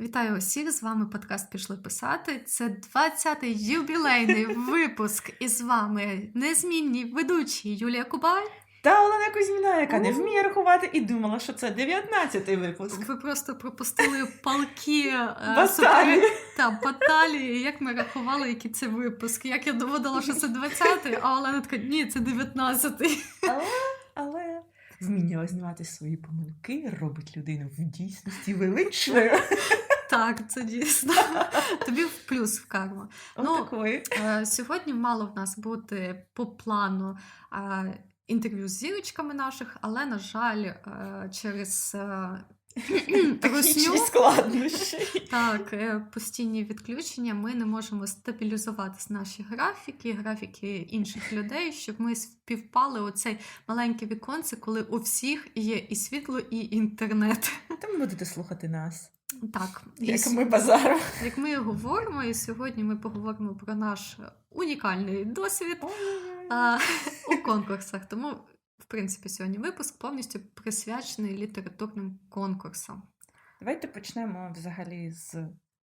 Вітаю усіх! З вами подкаст Пішли писати. Це 20-й юбілейний випуск. І з вами незмінні ведучі Юлія Кубай. Та Олена Кузьміна, яка не вміє рахувати і думала, що це 19-й випуск. Ви просто пропустили палки е, Баталії. супер- та баталії, як ми рахували, який це випуск. Як я доводила, що це 20-й, а Олена така, ні, це 19-й. Але, але вміння знімати свої помилки робить людину в дійсності величною. Так, це дійсно. Тобі в плюс в карму. Ну, Е, Сьогодні мало в нас бути по плану е, інтерв'ю з зірочками наших, але, на жаль, е, через Технічні русню, складнощі. так, постійні відключення, ми не можемо стабілізувати наші графіки, графіки інших людей, щоб ми співпали оцей маленьке віконце, коли у всіх є і світло, і інтернет. Тому будете слухати нас. Так, Як ми базаром. як ми говоримо, і сьогодні ми поговоримо про наш унікальний досвід а, у конкурсах. Тому, в принципі, сьогодні випуск повністю присвячений літературним конкурсам. Давайте почнемо взагалі з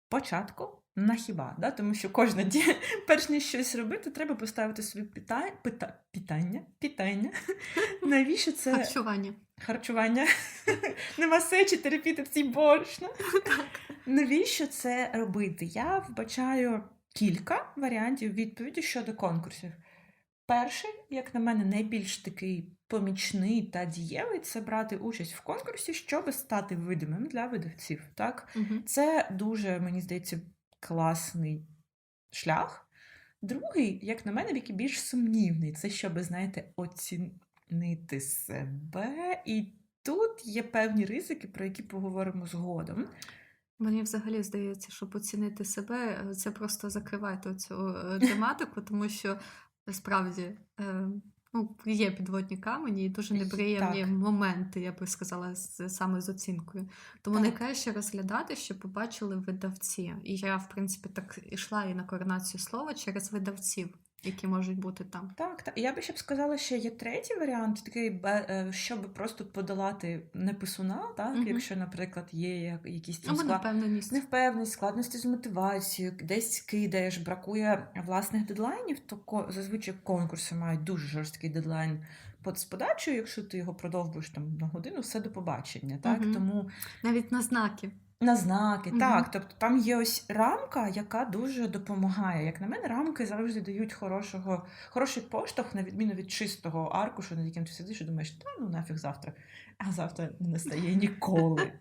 початку. На хіба, да? тому що кожна ді... перш ніж щось робити, треба поставити собі пита... Пита... питання. питання. Навіщо це Харчування. харчування? Нема сечі терпіти в цій борошна. Навіщо це робити? Я вбачаю кілька варіантів відповіді щодо конкурсів. Перший, як на мене, найбільш такий помічний та дієвий це брати участь в конкурсі, щоб стати видимим для видавців. Так? Мгм. Це дуже, мені здається, класний шлях. Другий, як на мене, який більш сумнівний, це щоб, знаєте, оцінити себе. І тут є певні ризики, про які поговоримо згодом. Мені взагалі здається, щоб оцінити себе, е, це просто закривайте цю е, тематику, тому що справді е, ну, є підводні камені і дуже неприємні так. моменти, я би сказала, з, саме з оцінкою. Тому Так. найкраще розглядати, щоб побачили видавці. І я, в принципі, так ішла і на коронацію слова через видавців, які можуть бути там. Так, так. Я би ще б сказала, що є третій варіант, такий, е, щоб просто подолати неписуна, так? Мгм. якщо, наприклад, є якісь там склад... невпевненість. невпевненість, складності з мотивацією, десь кидаєш, бракує власних дедлайнів, то ко- зазвичай конкурси мають дуже жорсткий дедлайн з подачею, якщо ти його продовжуєш там на годину, все до побачення. Так? Мгм. Тому Навіть на знаки. На знаки, Мгм. так. Тобто там є ось рамка, яка дуже допомагає. Як на мене, рамки завжди дають хорошого, хороший поштовх, на відміну від чистого аркушу, над яким ти сидиш і думаєш, та ну нафіг завтра, а завтра не настає ніколи.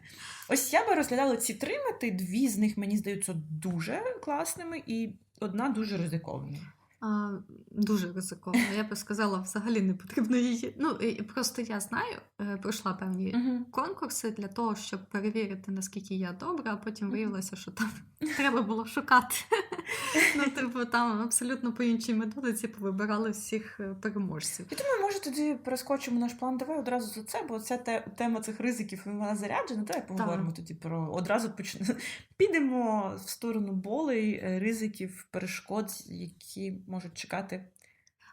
Ось я би розглядала ці три мети, дві з них мені здаються дуже класними, і одна дуже ризикована. А, дуже ризиковано. Я би сказала, взагалі не потрібно її. Ну, і і просто я знаю, е, пройшла певні конкурси для того, щоб перевірити, наскільки я добра, а потім виявилося, що там треба було шукати. Ну, типу, там абсолютно по іншій методиці повибирали всіх е, переможців. Я думаю, може тоді перескочимо наш план. Давай одразу за це, бо ця те- тема цих ризиків вона заряджена. Давай поговоримо тоді про одразу почнемо. Підемо в сторону болей, е, ризиків, перешкод, які можуть чекати.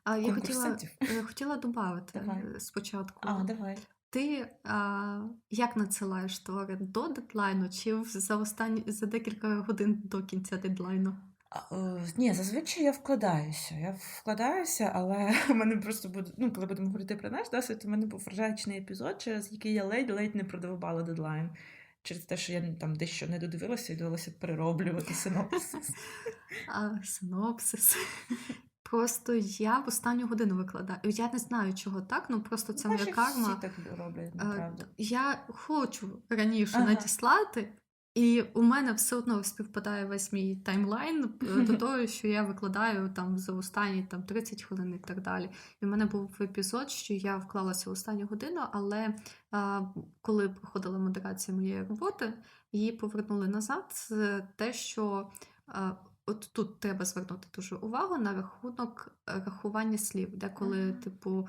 А я хотіла, е, хотіла додати Давай. спочатку. А, давай. Ти а, як надсилаєш твори до дедлайну чи за останні за декілька годин до кінця дедлайну? А, е, ні, зазвичай я вкладаюся. Я вкладаюся, але в мене просто буде, ну, коли будемо говорити про наш досвід, у мене був вражаючний епізод, через який я ледь-ледь не продовбала дедлайн. Через те, що я там дещо не додивилася і довелося перероблювати синопсис. А, синопсис. Просто я в останню годину викладаю. Я не знаю, чого так, ну просто це моя карма. Всі так роблять, Е. Я хочу раніше Ага. надіслати, і у мене все одно співпадає весь мій таймлайн е, до того, що я викладаю там за останні там 30 хвилин і так далі. І в мене був епізод, що я вклалася в останню годину, але а, коли проходила модерація моєї роботи, її повернули назад. Те, що а, от тут треба звернути дуже увагу на рахунок рахування слів, де коли, типу,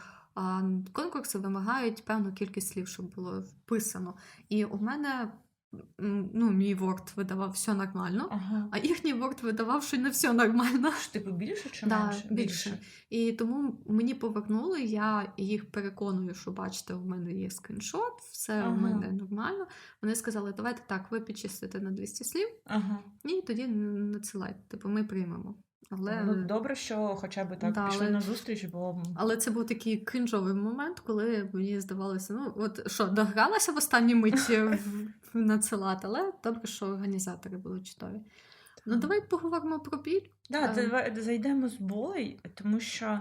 конкурси вимагають певну кількість слів, щоб було вписано. І у мене ну, мій Word видавав все нормально, Ага. а їхній Word видавав, що не все нормально. Ж, Типу більше чи Да, менше? більше. І тому мені повернули, я їх переконую, що бачите, у мене є скріншот, все Ага. у мене нормально. Вони сказали, давайте так, ви підчистите на 200 слів, Ага. і тоді надсилайте. Типу, ми приймемо. Але, Ну, добре, що хоча б так Да, пішли але- на зустріч, бо але це був такий кринжовий момент, коли мені здавалося, ну от що, догралася в останній миті в- надсилати, але добре, що організатори були чудові. Ну, давай поговоримо про біль. Да, Ем. давай зайдемо з болей, тому що.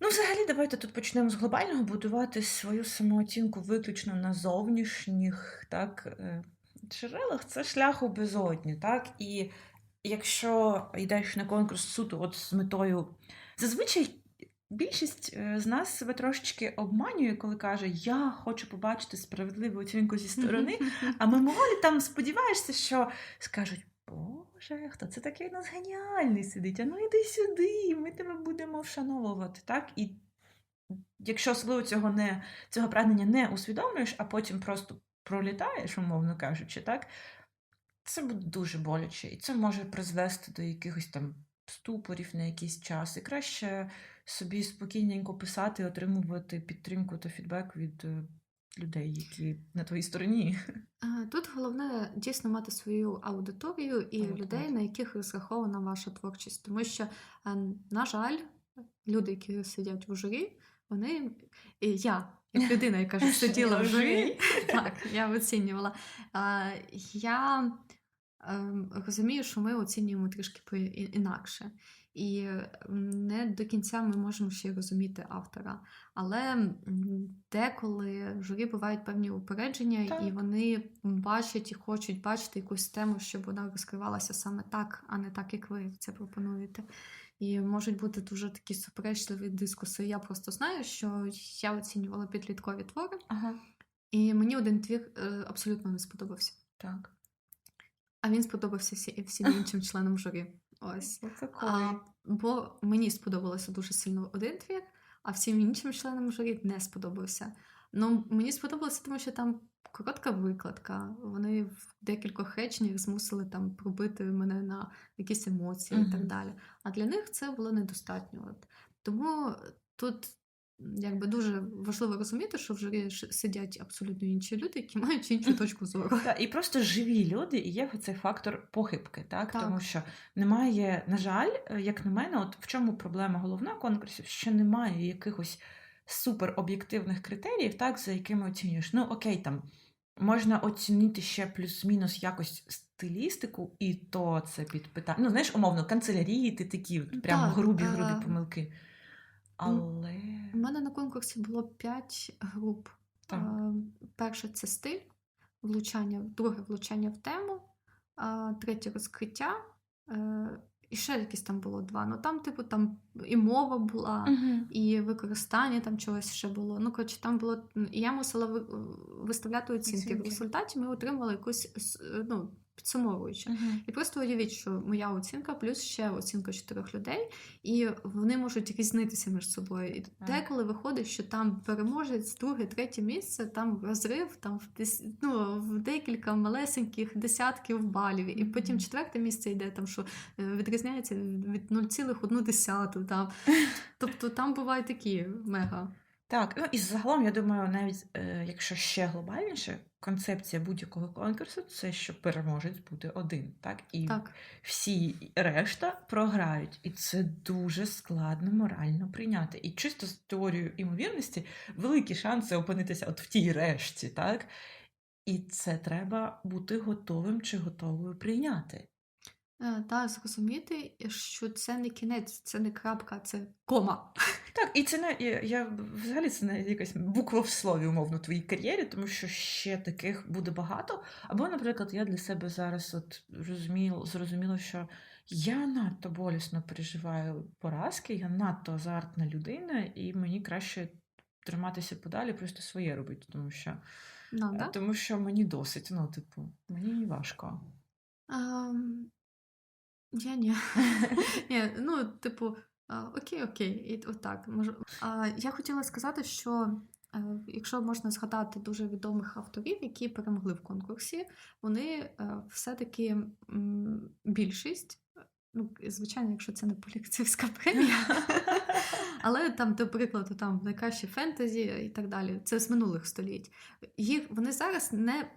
Ну, взагалі, давайте тут почнемо з глобального будувати свою самооцінку виключно на зовнішніх так, е, джерелах. Це шлях у безодні, так? І якщо йдеш на конкурс суто от з метою. Зазвичай більшість е, з нас себе трошечки обманює, коли каже, я хочу побачити справедливу оцінку зі сторони, а мимоволі там сподіваєшся, що скажуть: Боже, хто це такий у нас геніальний сидить? А ну іди сюди, ми тебе будемо вшановувати. Так? І якщо особливо цього не, цього прагнення не усвідомлюєш, а потім просто пролітаєш, умовно кажучи, так, це буде дуже боляче. І це може призвести до якихось там ступорів на якийсь час. І краще собі спокійненько писати, отримувати підтримку та фідбек від е, людей, які на твоїй стороні. Тут головне дійсно мати свою аудиторію і От, людей, на яких розрахована ваша творчість. Тому що, е, на жаль, люди, які сидять в журі, вони і я, як людина, яка ж сиділа в журі, так, я оцінювала. Я розумію, що ми оцінюємо трішки інакше. І не до кінця ми можемо ще й розуміти автора. Але деколи в журі бувають певні упередження, і вони бачать і хочуть бачити якусь тему, щоб вона розкривалася саме так, а не так, як ви це пропонуєте. І можуть бути дуже такі суперечливі дискуси. Я просто знаю, що я оцінювала підліткові твори, Ага, і мені один твір е, абсолютно не сподобався. так. А він сподобався всі, всім іншим членам журі. Ось. А, бо мені сподобалося дуже сильно один твір, а всім іншим членам журі не сподобався. Ну, мені сподобалося, тому що там коротка викладка. Вони в декількох реченнях змусили там пробити мене на якісь емоції і так далі. А для них це було недостатньо. От. Тому тут якби дуже важливо розуміти, що в журі сидять абсолютно інші люди, які мають іншу точку зору. Та, і просто живі люди, і є цей фактор похибки, так? Так. Тому що немає, на жаль, е, як на мене, от в чому проблема головна конкурсів, що немає якихось супероб'єктивних критеріїв, так, за якими оцінюєш. Ну, окей, там можна оцінити ще плюс-мінус якось стилістику, і то це під питання. Ну, знаєш, умовно, канцелярії, ти такі от прямо грубі-грубі помилки. Але. У мене на конкурсі було 5 груп. Так. Е, Перше це стиль, влучання, друге влучання в тему, третє розкриття. е, І ще якісь там було два. Ну там, типу, там і мова була, Мгм. і використання там чогось ще було. Ну, коротше, там було. І я мусила виставляти оцінки. В результаті ми отримали якусь ну, підсумовуючу. Мгм. І просто уявіть, що моя оцінка плюс ще оцінка чотирьох людей, і вони можуть різнитися між собою. І Так. деколи виходить, що там переможець, друге, третє місце, там розрив там в дес... ну, в декілька малесеньких десятків балів. І потім четверте місце йде, там що е, відрізняється від 0,1. Там. Тобто там бувають такі мега. Так, ну і загалом, я думаю, навіть е, якщо ще глобальніше, концепція будь-якого конкурсу це що переможець буде один, так? І Так. всі решта програють. І це дуже складно морально прийняти. І чисто з теорією імовірності великі шанси опинитися от в тій решті, так? І це треба бути готовим чи готовою прийняти. Е, Та зрозуміти, що це не кінець, це не крапка, це кома. Так, і це не я, я взагалі це не якась буква в слові, умовно, в твоїй кар'єрі, тому що ще таких буде багато. Або, наприклад, я для себе зараз от розумію, зрозуміла, що я надто болісно переживаю поразки, я надто азартна людина, і мені краще триматися подалі, просто своє робити, тому що, Ну, е, да? тому що мені досить. Ну, типу, мені важко. Ам, я ні. Ні, ну, типу, окей, окей, і отак. Може. А, я хотіла сказати, що Е, Якщо можна згадати дуже відомих авторів, які перемогли в конкурсі, вони е, все-таки більшість, е, ну, звичайно, якщо це не поліцейська премія, але там, до прикладу, там найкраще фентезі і так далі, це з минулих століть. Їх вони зараз не,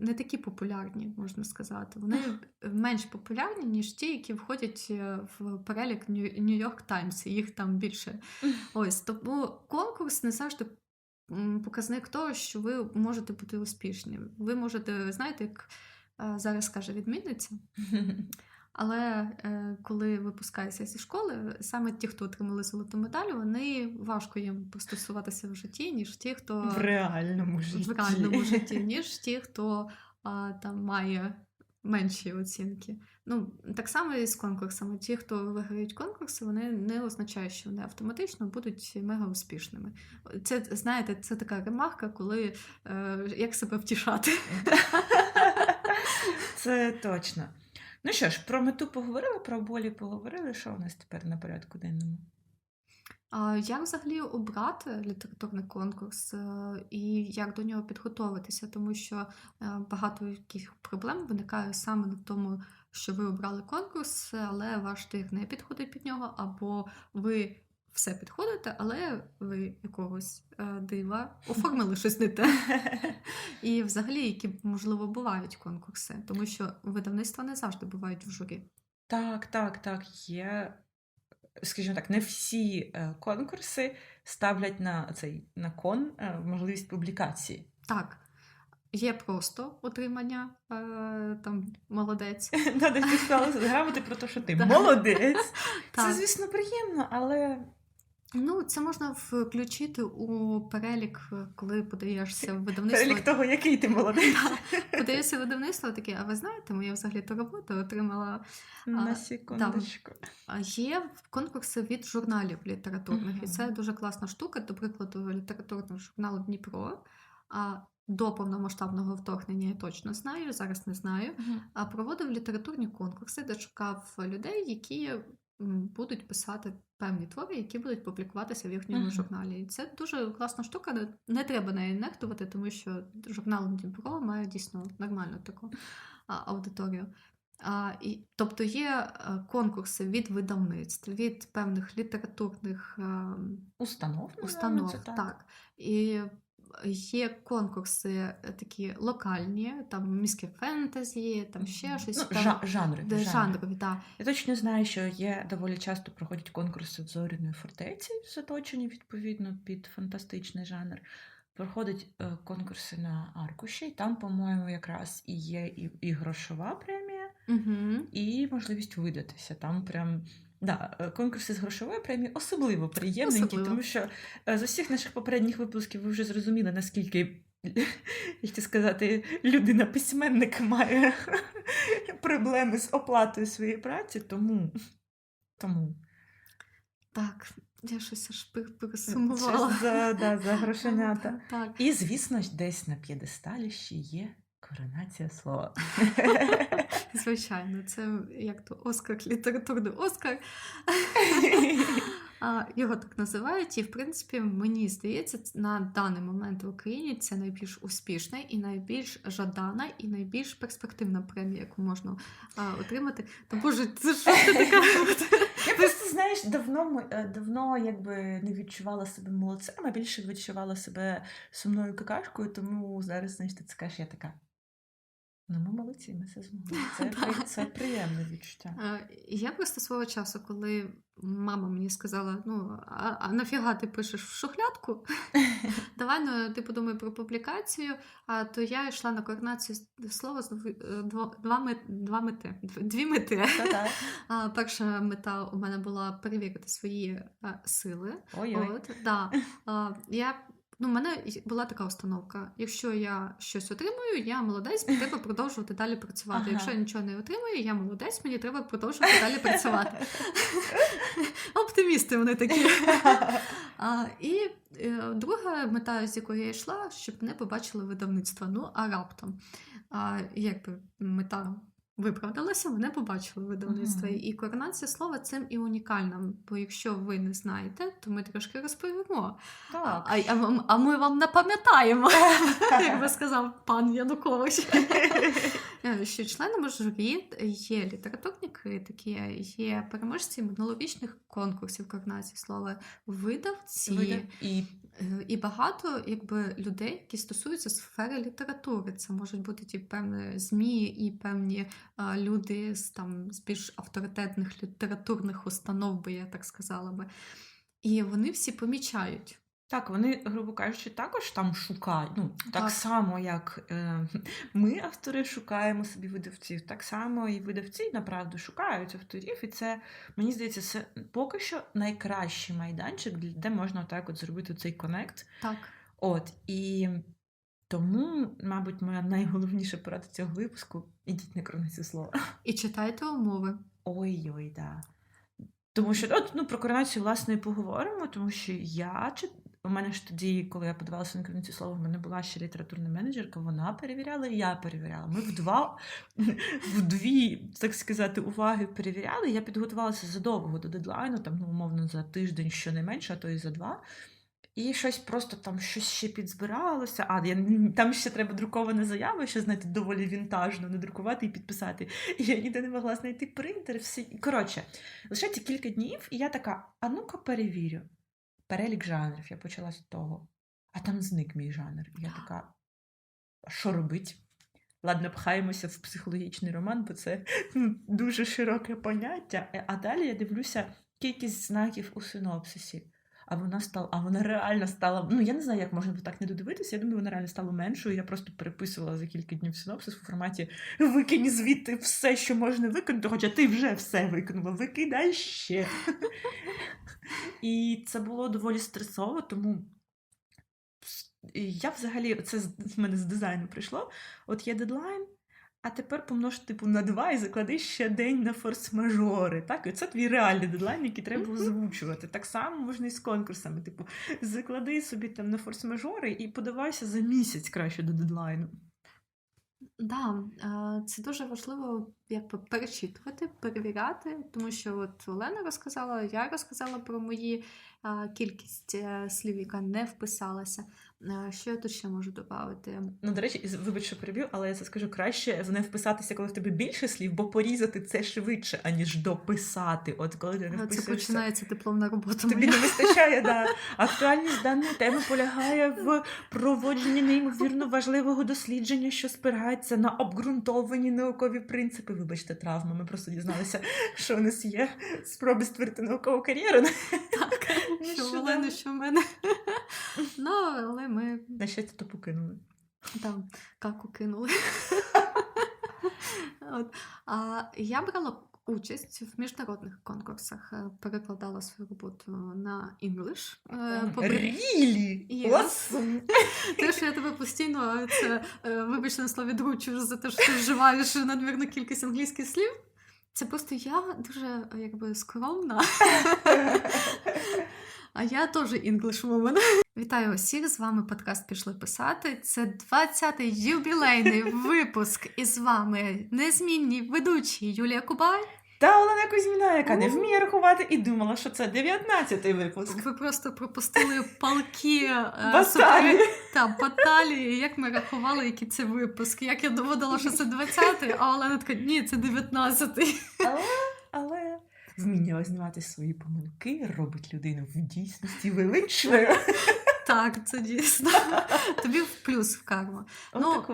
не такі популярні, можна сказати. Вони менш популярні, ніж ті, які входять е, в перелік Нью-Йорк Таймс. Їх там більше. Ось тому конкурс не завжди показник того, що ви можете бути успішні. Ви можете, знаєте, як е, зараз каже відмінниця. Але е, коли випускаються зі школи, саме ті, хто отримали золоту медаль, вони важко їм пристосуватися в житті, ніж ті, хто В реальному житті. в реальному житті, ніж ті, хто а, там має менші оцінки. Ну, так само і з конкурсами. Ті, хто виграють конкурси, вони не означають, що вони автоматично будуть мега успішними. Це знаєте, це така ремарка, коли е, як себе втішати. Це точно. Ну що ж, про мету поговорили, про болі поговорили. Що у нас тепер на порядку денному? А як взагалі обрати літературний конкурс е, і як до нього підготуватися? Тому що е, багато яких проблем виникає саме на тому, що ви обрали конкурс, але ваш тир не підходить під нього, або ви все підходите, але ви якогось е, дива оформили щось не те. І взагалі, які можливо бувають конкурси, тому що видавництва не завжди бувають в журі. Так, так, так, є. Скажімо так, не всі е, конкурси ставлять на цей на кон е, можливість публікації. Так, є просто отримання там молодець. Надо сказала грамоти про те, що ти молодець. Це, звісно, приємно, але Ну, це можна включити у перелік, коли подаєшся в видавництво. перелік того, який ти молодець. Подаєшся в видавництво, таке, а ви знаєте, моя взагалі то робота отримала. На секундочку. А Є конкурси від журналів літературних, і це дуже класна штука. До прикладу, літературного журналу Дніпро. А до повномасштабного вторгнення я точно знаю, зараз не знаю. Мгм. А проводив літературні конкурси, де шукав людей, які будуть писати певні твори, які будуть публікуватися в їхньому Мгм. журналі. І це дуже класна штука. Не, не треба нею нехтувати, тому що журнал Дніпро має дійсно нормальну таку а, аудиторію. А, і, тобто є е, конкурси від видавництв, від певних літературних ем, Установ, установ. так. Так. І є конкурси е, такі локальні, там міське фентезі, там ще щось. Ну, там, жа- жанри. де жанри. жанрові, да. Я точно знаю, що є доволі часто проходять конкурси в зоряної фортеці, заточені відповідно під фантастичний жанр. Проходять е, конкурси на аркуші, і там, по-моєму, якраз і є і, і грошова премія, Угу. і можливість видатися. Там прям да, е, конкурси з грошовою премією особливо приємненькі, Особливо. тому що е, з усіх наших попередніх випусків ви вже зрозуміли, наскільки. Як ти сказати, людина-письменник має проблеми з оплатою своєї праці, тому. тому. Так, я щось аж пер- пересумувала. за, да, за грошенята. Так. І, звісно десь на п'єдесталі ще є коронація слова. Звичайно, це як то Оскар, літературний Оскар. Його так називають, і в принципі, мені здається, на даний момент в Україні це найбільш успішна і найбільш жадана, і найбільш перспективна премія, яку можна а, отримати. Та боже, це що ти така? Я просто, знаєш, давно, е, давно якби не відчувала себе молодцем, а більше відчувала себе сумною какашкою, тому зараз, знаєш, ти це кажеш, я така. Ну, ми молодці, ми це змогли. Це, при- це приємне відчуття. А, Я просто свого часу, коли мама мені сказала: ну, а, а нафіга ти пишеш в шухлядку? Давай ну, ти подумай про публікацію. А то я йшла на координацію слова з е, дво- два, два мети. Дві мети. А, перша мета у мене була перевірити свої е, сили. Ой-ой. От, да. а, я, ну, у мене була така установка. Якщо я щось отримую, я молодець, мені треба продовжувати далі працювати. Ага. Якщо я нічого не отримую, я молодець, мені треба продовжувати далі працювати. Оптимісти вони такі. А, і е, друга мета, з якою я йшла, щоб мене побачили видавництва. Ну, а раптом. А, якби мета виправдалася, мене побачили видавництво. Мгм. І коронація слова цим і унікальна. Бо якщо ви не знаєте, то ми трошки розповімо. Так. А, а, а ми вам напам'ятаємо, як би сказав пан Янукович. Е, Що членами журі є літературні критики, є переможці минулорічних конкурсів коронації слова, видавці. Видав- І Е, І багато якби людей, які стосуються сфери літератури. Це можуть бути ті певні ЗМІ і певні а, люди з там з більш авторитетних літературних установ, би я так сказала би. І вони всі помічають. Так, вони, грубо кажучи, також там шукають. Ну, так, Так. само, як е, ми, автори, шукаємо собі видавців, так само і видавці направду шукають авторів. І це, мені здається, це поки що найкращий майданчик, де можна так от зробити цей конект. Так. От, і тому, мабуть, моя найголовніша порада цього випуску ідіть на кроницю слова. І читайте умови. Ой-ой, да. Тому що от, ну, про коронацію, власне, і поговоримо, тому що я чи у мене ж тоді, коли я подавалася на коронацію слова, в мене була ще літературна менеджерка, вона перевіряла, і я перевіряла. Ми в два, в дві, так сказати, уваги перевіряли. Я підготувалася задовго до дедлайну, там, ну, умовно, за тиждень щонайменше, а то і за два. І щось просто там щось ще підзбиралося. А, я, там ще треба друкована заява, що, знаєте, доволі вінтажно надрукувати і підписати. І я ніде не могла знайти принтер. Всі. Коротше, лишається кілька днів, і я така: а ну-ка перевірю. Перелік жанрів, я почала з того. А там зник мій жанр. І я така, а що робить? Ладно, пхаємося в психологічний роман, бо це дуже широке поняття. Е, А далі я дивлюся кількість знаків у синопсисі. А вона стала, а вона реально стала. Ну я не знаю, як можна так не додивитися. Я думаю, вона реально стала меншою. Я просто переписувала за кілька днів синопсис у форматі викинь звідти все, що можна викинути, хоча ти вже все викинула, викидай ще. І це було доволі стресово, тому я взагалі, це з мене з дизайну прийшло. От є дедлайн, а тепер помнож типу на два і заклади ще день на форс-мажори. Так, і це твій реальний дедлайн, який треба озвучувати. Так само можна і з конкурсами. Типу, заклади собі там на форс-мажори і подавайся за місяць краще до дедлайну. Да, е, це дуже важливо якби перечитувати, перевіряти, тому що от Олена розказала, я розказала про мої кількість е, слів, яка не вписалася. Що я тут ще можу додати? Ну, до речі, вибач, що переб'ю, але я це скажу краще в не вписатися, коли в тебе більше слів, бо порізати це швидше, аніж дописати. От коли ти не Е, Це починається дипломна робота. Тобі моя. не вистачає, да. Актуальність даної теми полягає в проводженні неймовірно важливого дослідження, що спирається на обґрунтовані наукові принципи. Вибачте, травма. Ми просто дізналися, що у нас є спроби створити наукову кар'єру. Так, що в. Олени, що в мене. Ну, але ми На щастя, то покинули. там каку кинули. От. А я брала участь в міжнародних конкурсах, е, перекладала свою роботу на English. е, Рілі! Awesome! Те, що я тебе постійно це, е, вибачте на слові дручу за те, що ти вживаєш надмірну кількість англійських слів. Це просто я дуже якби скромна. А я теж woman. Вітаю усіх! З вами подкаст Пішли писати. Це 20-й юбілейний випуск. І з вами незмінні ведучі Юлія Кубай. Та Олена Кузьміна, яка не вміє рахувати і думала, що це 19-й випуск. Ви просто пропустили палки е, Баталії. супер- та баталії, як ми рахували, який це випуск. Як я доводила, що це 20-й, а Олена така, ні, це 19-й. Вміння визнавати свої помилки робить людину в дійсності величною. Так, це дійсно. Тобі в плюс в карму. Ну,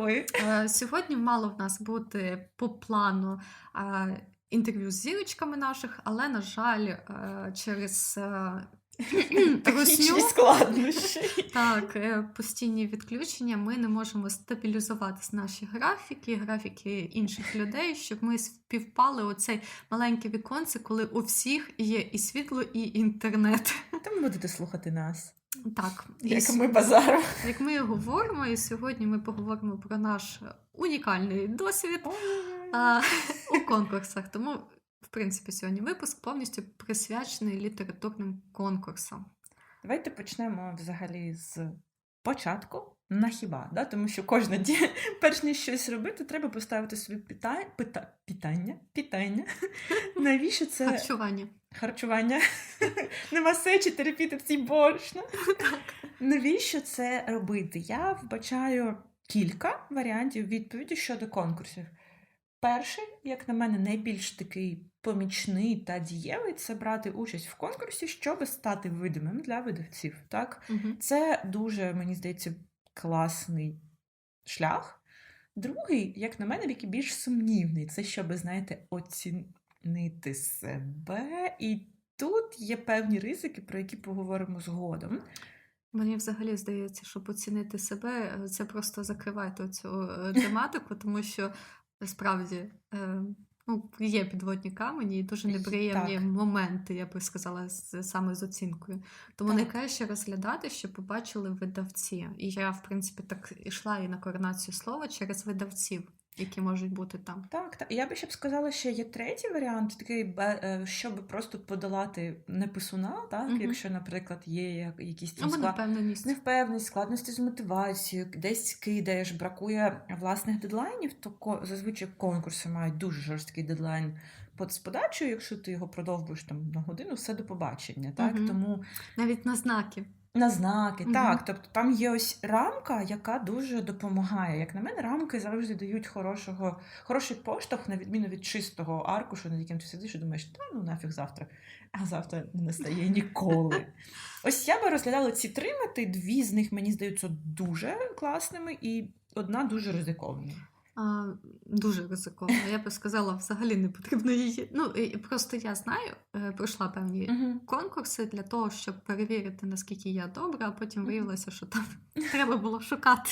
Е, Сьогодні мало в нас бути по плану е, інтерв'ю з зірочками наших, але, на жаль, е, через Технічні складнощі. так, е, постійні відключення, ми не можемо стабілізувати наші графіки, графіки інших людей, щоб ми співпали оцей маленьке віконце, коли у всіх є і світло, і інтернет. Тому будете слухати нас. Так, Як с- ми базаримо. як ми говоримо, і сьогодні ми поговоримо про наш унікальний досвід а, у конкурсах. Тому, принципі, сьогодні випуск повністю присвячений літературним конкурсам. Давайте почнемо взагалі з початку. на хіба, да? тому що кожна ді... перш ніж щось робити, треба поставити собі питання, пита... питання, питання. Навіщо це Харчування. харчування? Нема сечі терпіти в цій борошно. Навіщо це робити? Я вбачаю кілька варіантів відповіді щодо конкурсів. Перший, як на мене, найбільш такий помічний та дієвий це брати участь в конкурсі, щоб стати видимим для видавців. Так? Мгм. Це дуже, мені здається, класний шлях. Другий, як на мене, який більш сумнівний, це щоб, знаєте, оцінити себе. І тут є певні ризики, про які поговоримо згодом. Мені взагалі здається, щоб оцінити себе, е, це просто закривайте цю е, тематику, тому що е, справді ну, є підводні камені і дуже неприємні так. моменти, я би сказала, з, саме з оцінкою. Тому Так. найкраще розглядати, щоб побачили видавці. І я, в принципі, так ішла і на коронацію слова через видавців, які можуть бути там. Так, так. Я би ще б сказала, що є третій варіант, такий, е, щоб просто подолати неписуна, так? Мгм. Якщо, наприклад, є як- якісь там склад... невпевненість. невпевненість, складності з мотивацією, десь кидаєш, бракує власних дедлайнів, то ко- зазвичай конкурси мають дуже жорсткий дедлайн з подачею, якщо ти його продовжуєш там на годину, все до побачення. Так? Мгм. Тому Навіть на знаки. На знаки, Мгм. так. Тобто там є ось рамка, яка дуже допомагає. Як на мене, рамки завжди дають хорошого, хороший поштовх, на відміну від чистого аркушу, над яким ти сидиш і думаєш, та ну нафіг завтра, а завтра не настає ніколи. Ось я би розглядала ці три мети, дві з них мені здаються дуже класними, і одна дуже ризикована. А, дуже ризиковано. Я би сказала, взагалі не потрібно її. Ну, і просто я знаю, е, пройшла певні конкурси для того, щоб перевірити, наскільки я добра, а потім виявилося, що там треба було шукати.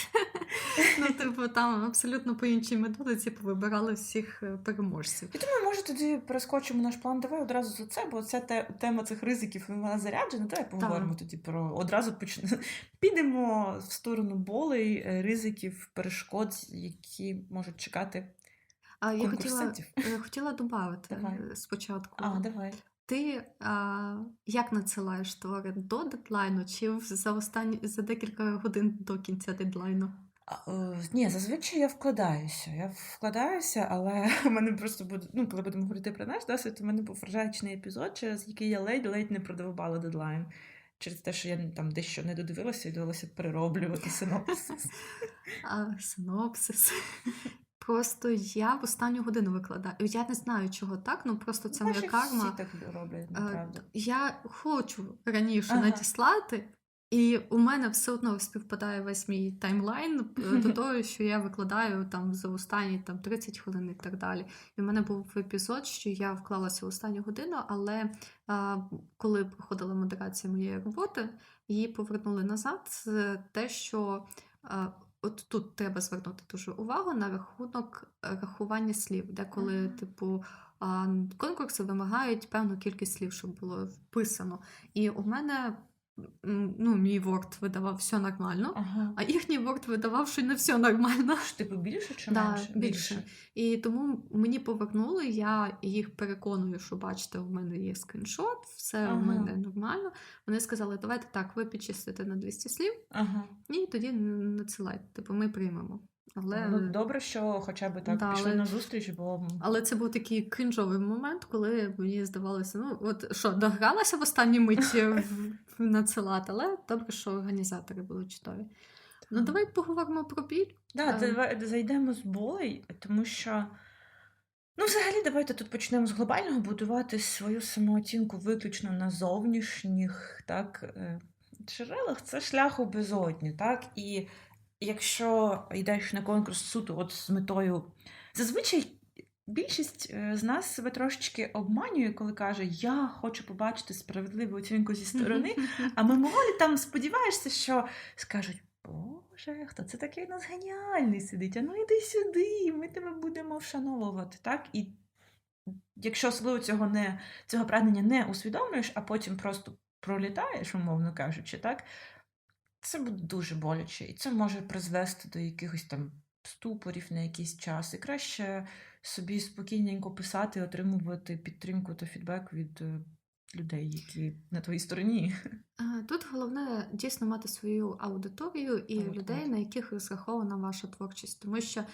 Ну, типу, там абсолютно по іншій методиці повибирали всіх е, переможців. Я думаю, може тоді перескочимо наш план. Давай одразу за це, бо ця те- тема цих ризиків вона заряджена. Давай поговоримо тоді про одразу почнемо. Підемо в сторону болей, е, ризиків, перешкод, які можуть чекати А я хотіла, е, хотіла додати спочатку. А, давай. Ти а, як надсилаєш твори до дедлайну чи за останні за декілька годин до кінця дедлайну? Е, Ні, зазвичай я вкладаюся. Я вкладаюся, але в мене просто буде, ну, коли будемо говорити про наш досвід, у мене був вражаючний епізод, через який я ледь-ледь не продовбала дедлайн. Через те, що я там дещо не додивилася і довелося перероблювати синопсис. А, синопсис. Просто я в останню годину викладаю. Я не знаю, чого так, ну просто це моя карма. Всі так роблять, Е. Я хочу раніше Ага. надіслати, і у мене все одно співпадає весь мій таймлайн е, до того, що я викладаю там за останні там 30 хвилин і так далі. І в мене був епізод, що я вклалася в останню годину, але а, коли проходила модерація моєї роботи, її повернули назад. Те, що а, от тут треба звернути дуже увагу на рахунок рахування слів, де коли, типу, конкурси вимагають певну кількість слів, щоб було вписано. І у мене ну, мій Word видавав все нормально, Ага. а їхній Word видавав, що не все нормально. Типу більше чи Да, менше? більше. І тому мені повернули, я їх переконую, що бачите, у мене є скріншот, все Ага. у мене нормально. Вони сказали, давайте так, ви підчистите на 200 слів, Ага. і тоді надсилайте. Типу, ми приймемо. Але, Ну, добре, що хоча б так Да, пішли але- на зустріч, бо але це був такий крінжовий момент, коли мені здавалося, ну от що, догралася в останній миті в- надсилати, але добре, що організатори були чудові. Ну, давай поговоримо про біль. Да, Ем. давай зайдемо з болей, тому що. Ну, взагалі, давайте тут почнемо з глобального будувати свою самооцінку виключно на зовнішніх так, е, джерелах. Це шлях у безодні, так? І якщо йдеш на конкурс суто от з метою. Зазвичай більшість е, з нас себе трошечки обманює, коли каже, я хочу побачити справедливу оцінку зі сторони, а мимоволі там сподіваєшся, що скажуть: Боже, хто це такий у нас геніальний сидить? А ну йди сюди, ми тебе будемо вшановувати. Так? І якщо особливо цього не цього прагнення не усвідомлюєш, а потім просто пролітаєш, умовно кажучи, так, це буде дуже боляче, і це може призвести до якихось там ступорів на якийсь час. І краще собі спокійненько писати, отримувати підтримку та фідбек від е, людей, які на твоїй стороні. Тут головне дійсно мати свою аудиторію і От, людей, на яких розрахована ваша творчість. Тому що, е,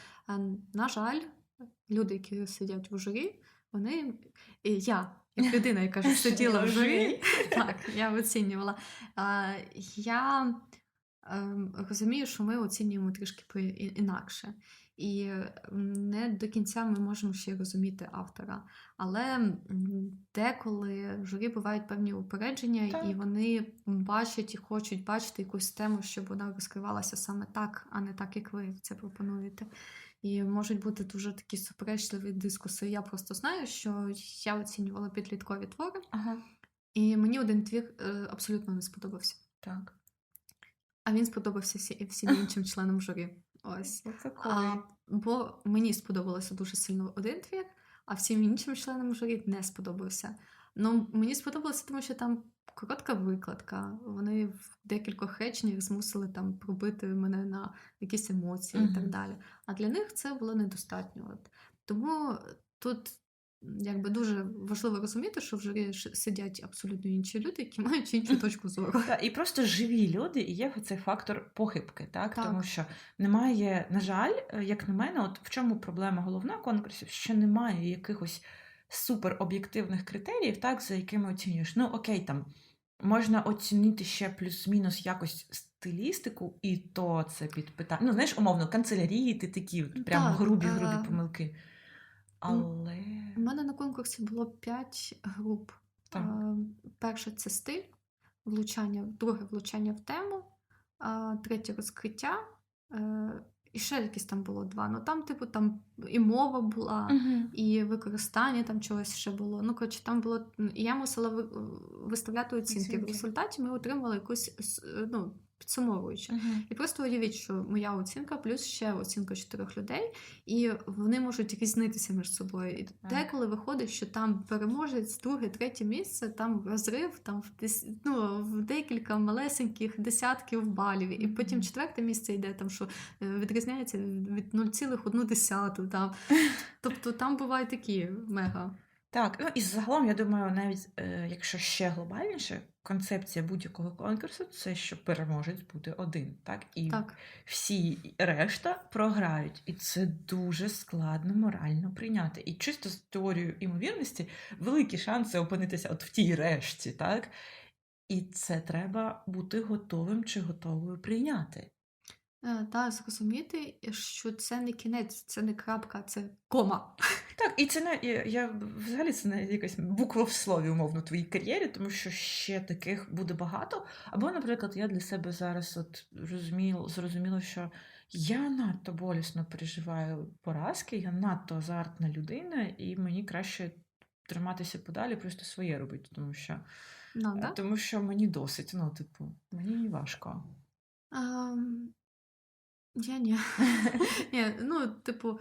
на жаль, люди, які сидять в журі, вони і я, як людина, яка ж сиділа в журі, так, я оцінювала. Я розумію, що ми оцінюємо трішки інакше. І не до кінця ми можемо ще розуміти автора. Але деколи в журі бувають певні упередження, і вони бачать і хочуть бачити якусь тему, щоб вона розкривалася саме так, а не так, як ви це пропонуєте. І можуть бути дуже такі суперечливі дискуси. Я просто знаю, що я оцінювала підліткові твори, Ага, і мені один твір е, абсолютно не сподобався. так. А він сподобався всі, всім іншим членам журі. Ось. А, бо мені сподобалося дуже сильно один твір, а всім іншим членам журі не сподобався. Ну, мені сподобалося, тому що там коротка викладка. Вони в декількох реченнях змусили там пробити мене на якісь емоції і так далі. А для них це було недостатньо. От. Тому тут якби дуже важливо розуміти, що в журі сидять абсолютно інші люди, які мають іншу точку зору. Та, і просто живі люди, і є цей фактор похибки, так? Так. Тому що немає, на жаль, е, як на мене, от в чому проблема головна конкурсів, що немає якихось супероб'єктивних критеріїв, так, за якими оцінюєш. Ну, окей, там можна оцінити ще плюс-мінус якось стилістику, і то це під питання. Ну, знаєш, умовно, канцелярії, ти такі Так, грубі-грубі е, помилки. Але. У мене на конкурсі було 5 груп. Так. Е, Перше це стиль, влучання, друге влучання в тему, третє розкриття. е, І ще якісь там було два. Ну там, типу, там і мова була, Мгм. і використання там чогось ще було. Ну, коротше, там було. І я мусила виставляти оцінки. В результаті ми отримали якусь ну, підсумовуючу. Мгм. І просто уявіть, що моя оцінка плюс ще оцінка чотирьох людей, і вони можуть різнитися між собою. І Так. деколи виходить, що там переможець, друге, третє місце, там розрив там в дес... ну, в декілька малесеньких десятків балів. І потім четверте місце йде, там що е, відрізняється від 0,1. Там. Тобто там бувають такі мега. Так, ну і загалом, я думаю, навіть е, якщо ще глобальніше, концепція будь-якого конкурсу це що переможець буде один, так? І Так. всі решта програють. І це дуже складно морально прийняти. І чисто з теорією імовірності великі шанси опинитися от в тій решті, так? І це треба бути готовим чи готовою прийняти. Е, Та зрозуміти, що це не кінець, це не крапка, це кома. Так, і це не я, я взагалі це не якась буква в слові, умовно, в твоїй кар'єрі, тому що ще таких буде багато. Або, наприклад, я для себе зараз от розумію, зрозуміла, що я надто болісно переживаю поразки, я надто азартна людина, і мені краще триматися подалі, просто своє робити, тому що, Ну, е, да? тому що мені досить. Ну, типу, мені важко. Ам, я ні. Ні, ну, типу,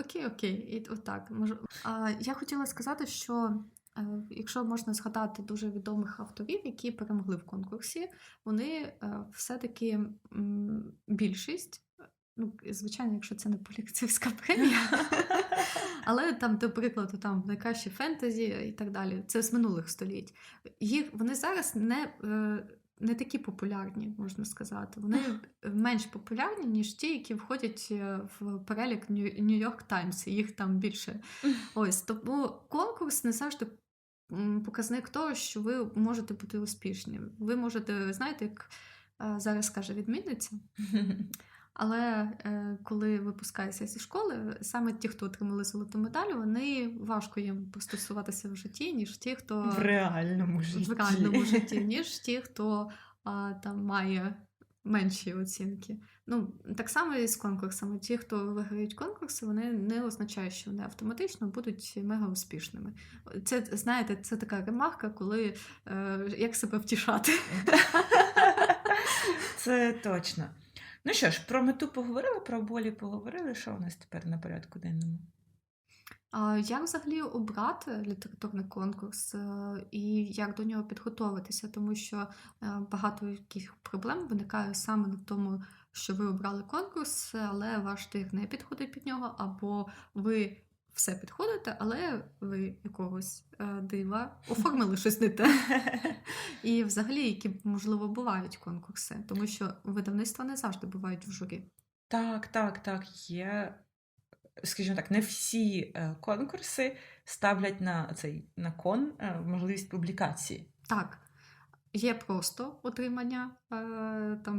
окей, окей, і отак. Може. А, я хотіла сказати, що е, якщо можна згадати дуже відомих авторів, які перемогли в конкурсі, вони е, все-таки більшість. Ну, звичайно, якщо це не поліцейська премія, але там, до прикладу, там найкраще фентезі і так далі. Це з минулих століть. Їх вони зараз не, е, не такі популярні, можна сказати. Вони менш популярні, ніж ті, які входять е, в перелік Нью-Йорк Таймс. Їх там більше. Ось тому конкурс не завжди. Показник того, що ви можете бути успішні. Ви можете, знаєте, як е, зараз каже відмінниця, але е, коли випускаються зі школи, саме ті, хто отримали золоту медаль, вони важко їм пристосуватися в житті, ніж ті, хто В реальному житті. в реальному житті, ніж ті, хто а, там має менші оцінки. Ну, так само і з конкурсами. Ті, хто виграють конкурси, вони не означають, що вони автоматично будуть мега успішними. Це знаєте, це така ремарка, коли е, як себе втішати. Це точно. Ну що ж, про мету поговорили, про болі поговорили. Що у нас тепер на порядку денному? Як взагалі обрати літературний конкурс е, і як до нього підготуватися? Тому що е, багато яких проблем виникає саме на тому, що ви обрали конкурс, але ваш тих не підходить під нього, або ви все підходите, але ви якогось е, дива оформили щось не те. І взагалі, які можливо бувають конкурси, тому що видавництва не завжди бувають в журі. Так, так, так, є, скажімо так, не всі е, конкурси ставлять на цей на кон е, можливість публікації. Так, є просто отримання там